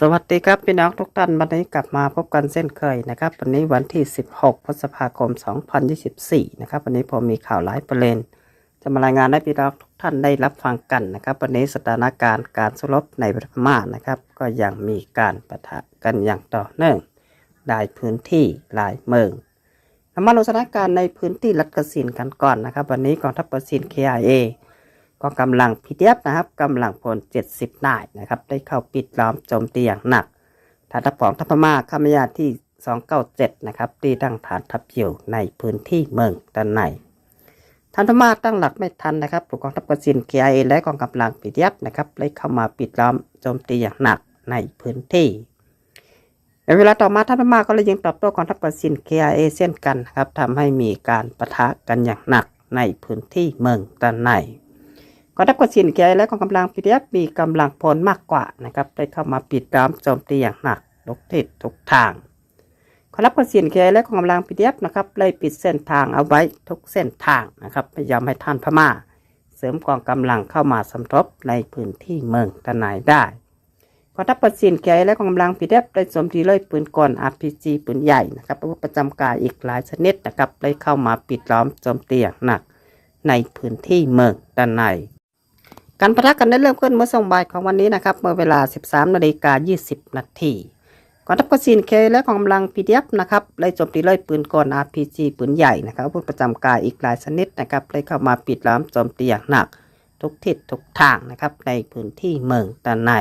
สวัสดีครับพี่น้องทุกท่านวันนี้กลับมาพบกันเส้นเคยนะครับ วันนี้วันที่ 16 พฤษภาคม 2024 นะครับ วันนี้ผมมีข่าวหลายประเด็นจะมารายงานให้พี่น้องทุกท่านได้รับฟังกันนะครับ วันนี้สถานการณ์การสู้รบในประเทศพม่านะครับ ก็ยังมีการปะทะกันอย่างต่อเนื่องหลายพื้นที่หลายเมืองเรามาดูสถานการณ์ในพื้นที่รัฐกสินกันก่อนนะครับ วันนี้กองทัพกสิน KIA กองกำลังพีเดียบนะครับกำลังพล 70นายนะครับ ได้เข้าปิดล้อมโจมตีอย่างหนักฐานทัพของทัพพม่าข้ามยาที่ 297 นะครับที่ตั้งฐานทัพอยู่ในพื้นที่เมืองด้านในฐานพม่าตั้งหลักไม่ทันนะครับกองทัพกสิน KIA และกองกำลังพีเดียนะครับได้เข้ามาปิดล้อมโจมตีอย่างหนักในพื้นที่ ในเวลาต่อมาทัพพม่าก็เลยยิงตอบโต้กองทัพกสิน KIA เช่นกันนะครับทำให้มีการปะทะกันอย่างหนักในพื้นที่เมืองด้านใน กองทัพกสินแกและกองกำลังพีดีเอฟมีกำลังพลมากกว่านะครับได้เข้ามาปิดล้อมโจมตีอย่างหนักทุกทิศทุกทางกองทัพกสินแกและกองกำลังพีดีเอฟนะครับเลยปิดเส้นทางเอาไว้ทุกเส้นทางนะครับพยายามให้ท่านพม่า เสริมกองกำลังเข้ามาสมทบในพื้นที่เมืองตะนายได้กองทัพกสินแกและกองกำลังพีดีเอฟได้โจมตีเลยปืนกล RPG ปืนใหญ่นะครับอาวุธประจำกายอีกหลายชนิดนะครับได้เข้ามาปิดล้อมโจมตีอย่างหนัก ในพื้นที่เมืองด้านใน การประทะกันได้เริ่มขึ้นเมื่อส่งบ่ายของวันนี้นะครับ เมื่อเวลา 13นาฬิกา20 นาทีกองทัพกสินเคและกองกำลังพีดีฟนะครับไล่โจมตีไล่ปืนกล RPG ปืนใหญ่นะครับอาวุธประจำกายอีกหลายชนิดนะครับได้เข้ามาปิดล้อมโจมตีอย่างหนัก ทุกทิศทุกทางนะครับในพื้นที่เมืองด้านใน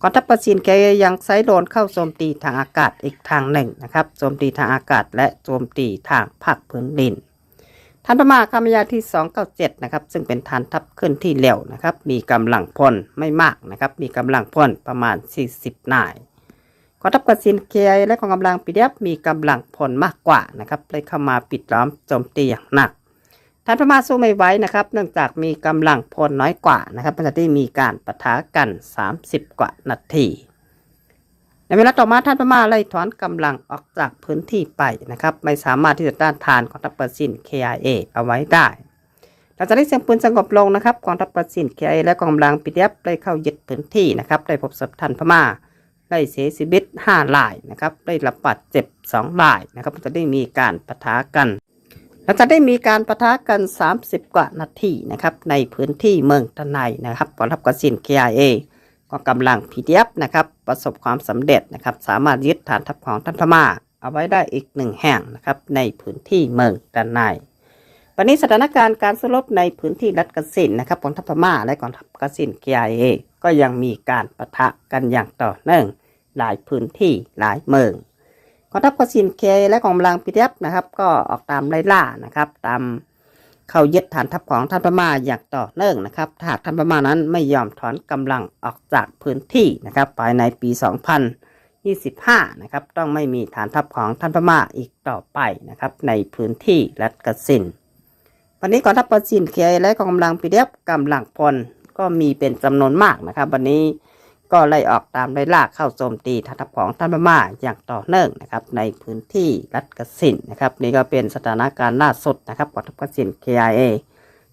กองทัพกสินเคยังใช้โดรนเข้าโจมตีทางอากาศอีกทางหนึ่งนะครับโจมตีทางอากาศและโจมตีทางภาคพื้นดิน ทันพม่าคามยาที่ 297 นะครับ ซึ่งเป็นฐานทัพขึ้นที่เร็วนะครับ มีกำลังพลไม่มากนะครับ มีกำลังพลประมาณ 40 นายกองทัพกสินเคียและกองกำลังปีเดียบมีกำลังพลมากกว่านะครับเลยเข้ามาปิดล้อมโจมตีอย่างหนักทันพม่าสู้ไม่ไหวนะครับ เนื่องจากมีกำลังพลน้อยกว่านะครับมันจะได้มีการปะทะกัน 30 กว่านาที ในเวลาต่อมาท่านพม่าไล่ถอนกำลังออกจากพื้นที่ไปนะครับ ไม่สามารถที่จะต้านทานกองทัพปสิน KIA เอาไว้ได้หลังจากที่เสียงปืนสงบลงนะครับกองทัพปสิน KIA และกองกำลังปีเดียบได้เข้ายึดพื้นที่นะครับได้พบศพท่านพม่าได้เสียชีวิต5รายนะครับได้รับบาดเจ็บ2รายนะครับจะได้มีการปะทะกันหลังจากได้มีการปะทะกัน 30 กว่านาทีนะครับในพื้นที่เมืองตะไนนะครับกองทัพกสิน KIA กองกำลังพีดีเอฟนะครับประสบความสำเร็จนะครับ สามารถยึดฐานทัพของท่านพม่า เอาไว้ได้อีกหนึ่งแห่งนะครับในพื้นที่เมืองด้านในวันนี้สถานการณ์การสู้รบในพื้นที่รัฐกสินนะครับกองทัพพม่าและกองทัพกสิน KIA ก็ยังมีการปะทะกันอย่างต่อเนื่องหลายพื้นที่หลายเมืองกองทัพกสิน KIA และกองกำลังพีดีเอฟนะครับก็ออกตามไล่ล่านะครับตาม เข้ายึดฐานทัพของท่านพม่าอย่างต่อเนื่องนะครับหากท่านพม่านั้นไม่ยอมถอนกำลังออกจากพื้นที่นะครับภายในปี 2025 นะครับ ต้องไม่มีฐานทัพของท่านพม่าอีกต่อไปนะครับในพื้นที่รัฐกสินวันนี้กองทัพกสินเคและกองกำลังปีเดียบกำลังพลก็มีเป็นจำนวนมากนะครับ วันนี้ ก็ไล่ออกตามไล่ล่าเข้าโจมตีฐานทัพของท่านพม่าอย่างต่อเนื่องนะครับในพื้นที่รัฐกสินนะครับนี่ก็เป็นสถานการณ์ล่าสุดนะครับกองทัพกสิน KIA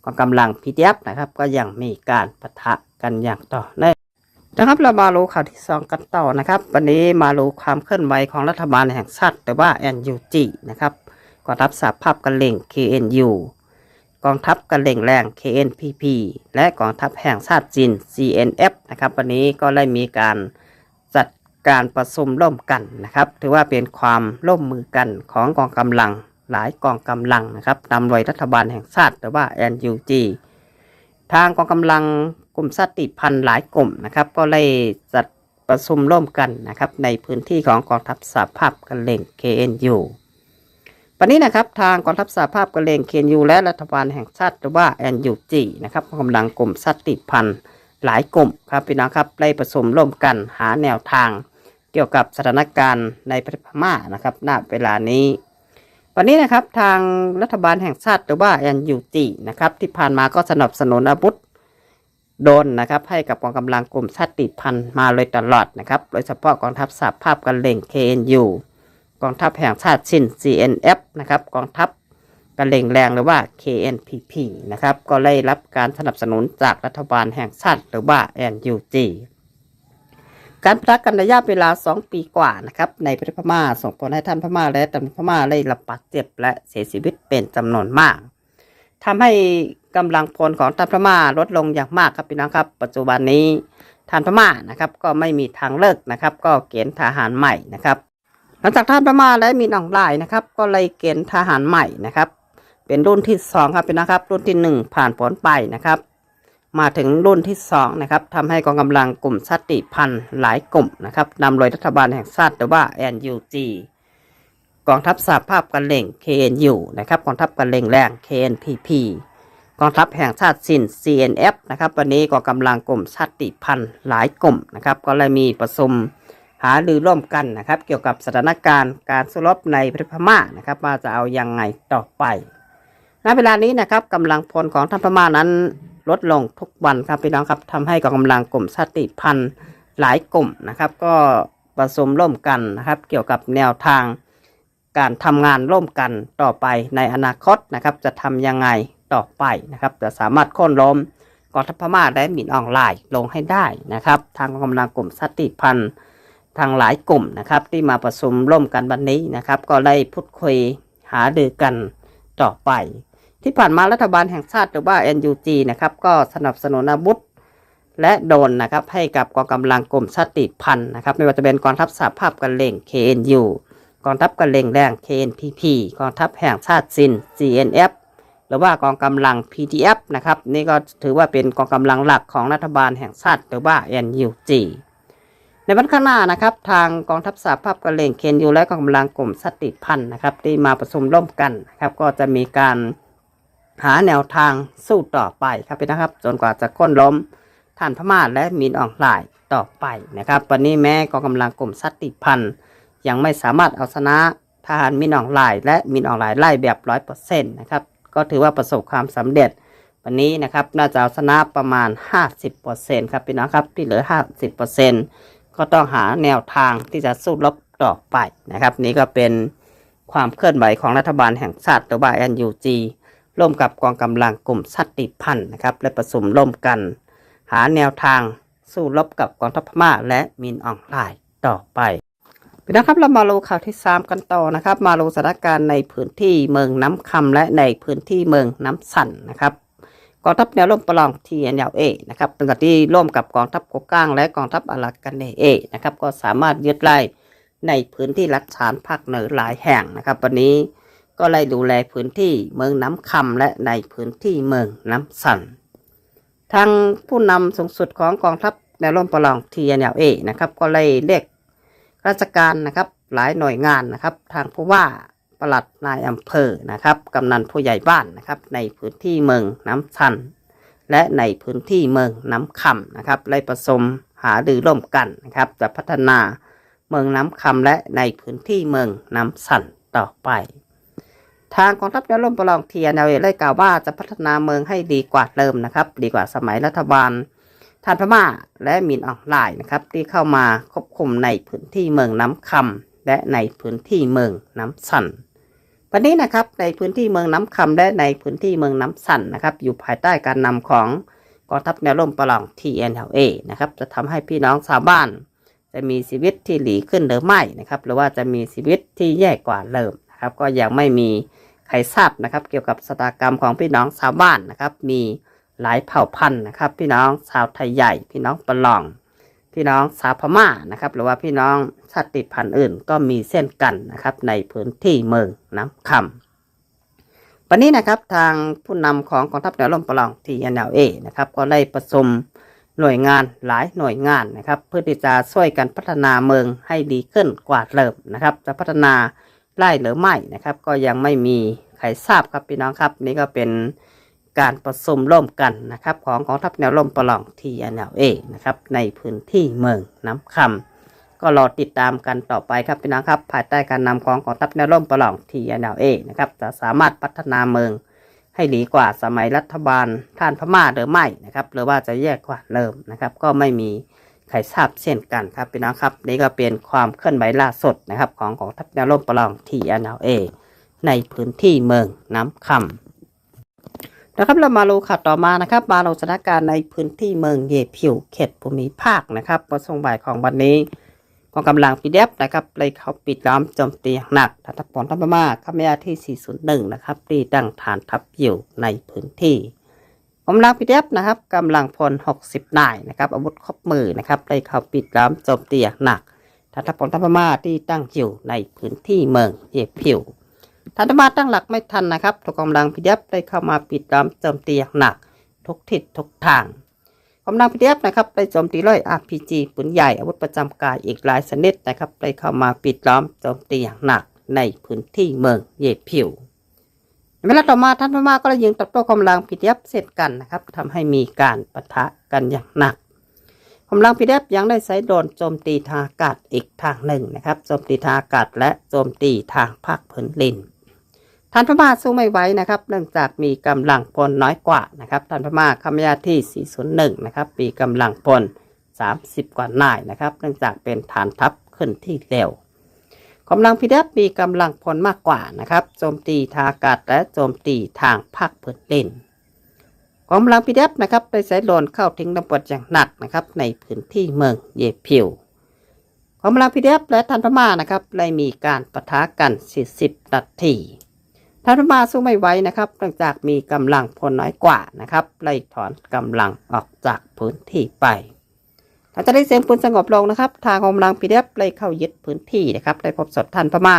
กองกำลัง PDF นะครับก็ยังมีการปะทะกันอย่างต่อเนื่องนะครับเรามารู้ข่าวที่สองกันต่อนะครับ วันนี้มารู้ความเคลื่อนไหวของรัฐบาลแห่งชาติหรือว่า NUG นะครับกองทัพสหภาพกันเล่ง KNU องทัพกันเล่งแรง KNPP และกองทัพแห่งชาติจีน CNF นะครับ วันนี้ก็ได้มีการจัดการประชุมร่วมกันนะครับ ถือว่าเป็นความร่วมมือกันของกองกำลังหลายกองกำลังนะครับนำโดยรัฐบาลแห่งชาติหรือว่า NUG ทางกองกำลังกลุ่มสติพันธ์หลายกลุ่มนะครับ ก็ได้จัดประชุมร่วมกันนะครับในพื้นที่ของกองทัพสหภาพกันเล่ง KNU วันนี้นะครับทางกองทัพสหภาพกะเหรงเคนยูและรัฐบาลแห่งชาติหรือว่า NUG นะครับกำลังกลุ่มสัตติพันธ์หลายกลุ่มครับพี่น้องครับได้ประชุมร่วมกันหาแนวทาง เกี่ยวกับสถานการณ์ในประเทศพม่านะครับณเวลานี้ วันนี้นะครับทางรัฐบาลแห่งชาติหรือว่า NUG นะครับที่ผ่านมาก็สนับสนุนอาวุธโดนนะครับให้กับกองกำลังกลุ่มชาติพันธ์มาเลยตลอดนะครับโดยเฉพาะกองทัพสหภาพกะเหรง KNU กองทัพแห่งชาติชิน CNF นะครับกองทัพกระเลงแรงหรือว่า KNPP นะครับก็ได้รับการสนับสนุนจากรัฐบาลแห่งชาติหรือว่า NUG การพักกันระยะเวลา 2 ปีกว่านะครับในประเทศพม่าส่งผลให้ท่านพม่าและท่านพม่าได้รับบาดเจ็บและเสียชีวิตเป็นจำนวนมากทำให้กำลังพลของท่านพม่าลดลงอย่างมากครับพี่น้องครับ ปัจจุบันนี้ท่านพม่านะครับก็ไม่มีทางเลิกนะครับ ก็เกณฑ์ทหารใหม่นะครับ หลังจากท่านพม่าและมีน้องลายนะครับ ก็เลยเกณฑ์ทหารใหม่นะครับ เป็นรุ่นที่สองครับพี่นนะครับ รุ่นที่หนึ่งผ่านผลไปนะครับ มาถึงรุ่นที่สองนะครับทำให้กองกำลังกลุ่มชาติพันธุ์หลายกลุ่มนะครับนำโดยรัฐบาลแห่งชาติหรือว่า NUG กองทัพสหภาพกันเหล่ง KNU นะครับกองทัพกันเหล่งแรง KNPP กองทัพแห่งชาติสิน CNF นะครับ วันนี้กองกำลังกลุ่มชาติพันธุ์หลายกลุ่มนะครับ ก็เลยมีประชุม หารือร่วมกันนะครับ เกี่ยวกับสถานการณ์การสู้รบในประเทศพม่านะครับว่าจะเอายังไงต่อไปณเวลานี้นะครับกำลังพลของทัพพม่านั้นลดลงทุกวันครับพี่น้องครับทำให้กองกำลังกลุ่มชาติพันธุ์หลายกลุ่มนะครับ ก็ประชุมร่วมกันนะครับ เกี่ยวกับแนวทางการทำงานร่วมกันต่อไปในอนาคตนะครับ จะทำยังไงต่อไปนะครับ จะสามารถโค่นล้มกองทัพพม่าและหมิ่นออนไลน์ลงให้ได้นะครับ ทางกองกำลังกลุ่มชาติพันธุ์ ทางหลายกลุ่มนะครับ ที่มาประชุมร่วมกันวันนี้นะครับ ก็ได้พูดคุยหารือกันต่อไป ที่ผ่านมารัฐบาลแห่งชาติหรือว่า NUG นะครับก็สนับสนุนอาวุธและโดนนะครับให้กับกองกำลังกลุ่มชาติพันธุ์นะครับไม่ว่าจะเป็นกองทัพสหภาพกันเล่ง KNU กองทัพกันเล่งแรง KNPP กองทัพแห่งชาติซิน CNF หรือว่ากองกำลัง PDF นะครับนี่ก็ถือว่าเป็นกองกำลังหลักของรัฐบาลแห่งชาติหรือว่า NUG ในวันข้างหน้านะครับ ทางกองทัพสหภาพกันเหล่ง KNU และกองกำลังกลุ่มชาติพันธ์นะครับ ที่มาประชุมร่วมกันนะครับ ก็จะมีการหาแนวทางสู้ต่อไปครับพี่นะครับ จนกว่าจะค้นล้มท่านพม่าและมินออนไลน์ต่อไปนะครับ วันนี้แม้กองกำลังกลุ่มสติพันธ์ยังไม่สามารถเอาชนะทหารมินออนไลน์และมินออนไลน์ไล่แบบร้อยเปอร์เซ็นต์นะครับ ก็ถือว่าประสบความสำเร็จ วันนี้นะครับน่าจะเอาชนะประมาณ 50%ครับพี่น้องครับที่เหลือ 50% ก็ต้องหาแนวทางที่จะสู้รบต่อไปนะครับ นี่ก็เป็นความเคลื่อนไหวของรัฐบาลแห่งชาติหรือว่า NUG ร่วมกับกองกำลังกลุ่มสัตติพันธ์นะครับและประชุมร่วมกัน หาแนวทางสู้รบกับกองทัพพม่าและมินออนไลน์ต่อไปพี่น้องครับเรามาลงข่าวที่ 3 กันต่อนะครับ มาลงสถานการณ์ในพื้นที่เมืองน้ำคำและในพื้นที่เมืองน้ำสันนะครับ กองทัพแนวร่วมประลอง TNLA นะครับเป็นการที่ร่วมกับกองทัพกก้างและกองทัพอารักกันเอนะครับก็สามารถยึดไล่ในพื้นที่รัฐฉานภาคเหนือหลายแห่งนะครับวันนี้ก็ไล่ดูแลพื้นที่เมืองน้ำคำและในพื้นที่เมืองน้ำสันทางผู้นำสูงสุดของกองทัพแนวร่วมประลอง TNLA นะครับก็ไล่เรียกราชการนะครับหลายหน่วยงานนะครับ ทางผู้ว่า ปลัดนายอำเภอนะครับกำนันผู้ใหญ่บ้านนะครับในพื้นที่เมืองน้ำสัน และในพื้นที่เมืองน้ำคำนะครับไล่ประสมหารือร่วมกันนะครับจะพัฒนาเมืองน้ำคำและในพื้นที่เมืองน้ำสันต่อไป ทางกองทัพแนวร่มประลองเทียนเอาได้กล่าวว่าจะพัฒนาเมืองให้ดีกว่าเดิมนะครับ ดีกว่าสมัยรัฐบาลท่านพม่าและมินออนไลน์นะครับที่เข้ามาควบคุมในพื้นที่เมืองน้ำคำและในพื้นที่เมืองน้ำสัน วันนี้นะครับในพื้นที่เมืองน้ำคำและในพื้นที่เมืองน้ำสันนะครับ อยู่ภายใต้การนำของกองทัพแนวร่มประลอง TNLA นะครับจะทำให้พี่น้องชาวบ้าน จะมีชีวิตที่หลีขึ้นหรือไม่นะครับ หรือว่าจะมีชีวิตที่แย่กว่าเดิมนะครับ ก็ยังไม่มีใครทราบนะครับ เกี่ยวกับสตากรรมของพี่น้องชาวบ้านนะครับ มีหลายเผ่าพันธุ์นะครับ พี่น้องชาวไทยใหญ่ พี่น้องปะลอง พี่น้องชาวพม่านะครับ หรือว่าพี่น้องชาติพันธุ์อื่นก็มีเส้นกันนะครับ ในพื้นที่เมืองน้ำคำวันนี้นะครับทางผู้นำของกองทัพแนวร่มปลอง TNLA นะครับก็ได้ประชุมหน่วยงานหลายหน่วยงานนะครับ เพื่อที่จะช่วยกันพัฒนาเมืองให้ดีขึ้นกว่าเดิมนะครับ จะพัฒนาไล่หรือไม่นะครับ ก็ยังไม่มีใครทราบครับพี่น้องครับ นี่ก็เป็น การประชุมร่วมกันนะครับ ของกองทัพแนวร่มประลอง TNLA นะครับในพื้นที่เมืองน้ำคำก็รอติดตามกันต่อไปครับพี่น้องครับ ภายใต้การนำของกองทัพแนวร่มประลอง TNLA นะครับจะสามารถพัฒนาเมืองให้ดีกว่าสมัยรัฐบาลท่านพม่าหรือไม่นะครับ หรือว่าจะแย่กว่าเดิมนะครับ ก็ไม่มีใครทราบเช่นกันครับพี่น้องครับ นี่ก็เป็นความเคลื่อนไหวล่าสุดนะครับ ของกองทัพแนวร่มประลอง TNLA ในพื้นที่เมืองน้ำค นะครับเรามาดูข่าวต่อมานะครับ มาลงสถานการณ์ในพื้นที่เมืองเยผิวเขตภูมิภาคนะครับประสงบ่ายของวันนี้กองกำลังปีเดฟนะครับเลยเขาปิดล้อมโจมตีอย่างหนักทัพปอนทัพพม่าขมยาที่ 401 นะครับตีตั้งฐานทัพอยู่ในพื้นที่กำลังปีเดฟนะครับกำลังพล 60 นายนะครับอาวุธครบมือนะครับเลยเขาปิดล้อมโจมตีอย่างหนักทัพปอนทัพมาที่ตั้งอยู่ในพื้นที่เมืองเยผิว ทันตมาตั้งหลักไม่ทันนะครับถูกกำลังพิเดฟได้เข้ามาปิดล้อมโจมตีอย่างหนัก ทุกทิศทุกทางกำลังพิเดฟนะครับได้โจมตีร้อย RPG ปืนใหญ่อาวุธประจำกายอีกหลายชนิดนะครับได้เข้ามาปิดล้อมโจมตีอย่างหนักในพื้นที่เมืองเยผิวเวลาต่อมาท่านพม่าก็ได้ยิงตอบโต้กำลังพิเดฟเสร็จกันนะครับทำให้มีการปะทะกันอย่างหนักกำลังพีเดฟยังได้ใช้โดรนโจมตีทางอากาศอีกทางหนึ่งนะครับโจมตีทางอากาศและโจมตีทางภาคพื้นดินานพม่าสู้ไม่ไหวนะครับ เนื่องจากมีกำลังพลน้อยกว่านะครับท่านพม่าคำยาที่ 401 นะครับมีกำลังพล 30 กว่านายนะครับ เนื่องจากเป็นฐานทัพขึ้นที่เร็วกำลังพีเดฟมีกำลังพลมากกว่านะครับ โจมตีทางอากาศและโจมตีทางภาคพื้นดินกำลังพีเดฟนะครับได้ใช้โดรนเข้าทิ้งระเบิดอย่างหนักนะครับ ในพื้นที่เมืองเยพิวกำลังพีเดฟและทันพม่านะครับได้มีการปะทะกัน 40 นาที ทันพม่าสู้ไม่ไหวนะครับเนื่องจากมีกำลังพลน้อยกว่านะครับไล่ถอนกำลังออกจากพื้นที่ไปหลังจากได้เสียงปืนสงบลงนะครับ ทางกองกำลังพีเดฟได้เข้ายึดพื้นที่นะครับได้พบศพทันพม่า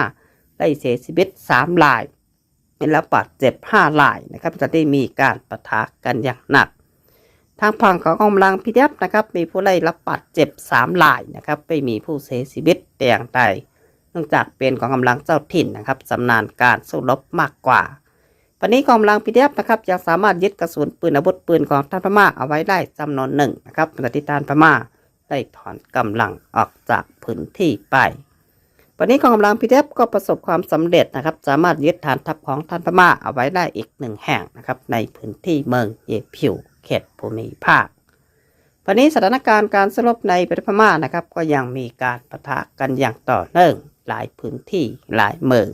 ได้เสียชีวิตสามรายเป็นแล้วบาดเจ็บห้ารายนะครับจะได้มีการปะทะกันอย่างหนัก ทางฝั่งของกองกำลังพีเดฟนะครับมีผู้ได้รับบาดเจ็บสามรายนะครับไม่มีผู้เสียชีวิตแต่อย่างใด นื่องจากเป็นกองกำลังเจ้าถิ่นนะครับสำนาญการสู้รบมากกว่าวันนี้กองกำลังพีเดฟนะครับยังสามารถยึดกระสุนปืนอาวุธปืนของท่านพม่าเอาไว้ได้จำนวนหนึ่งนะครับปฏิทานพม่าได้ถอนกำลังออกจากพื้นที่ไปวันนี้กองกำลังพีเดฟก็ประสบความสำเร็จนะครับ สามารถยึดฐานทัพของท่านพม่าเอาไว้ได้อีกหนึ่งแห่งนะครับในพื้นที่เมืองเยผิวเขตภูมิภาควันนี้สถานการณ์การสลบในประเทศพม่านะครับ ก็ยังมีการปะทะกันอย่างต่อเนื่อง หลายพื้นที่หลายเมือง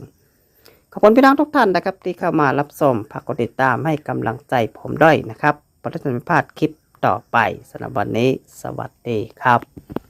ขอบคุณพี่น้องทุกท่านนะครับที่เข้ามารับชมฝากกดติดตามให้กำลังใจผมด้วยนะครับประทับใจพลาดคลิปต่อไปสำหรับวันนี้ สวัสดีครับ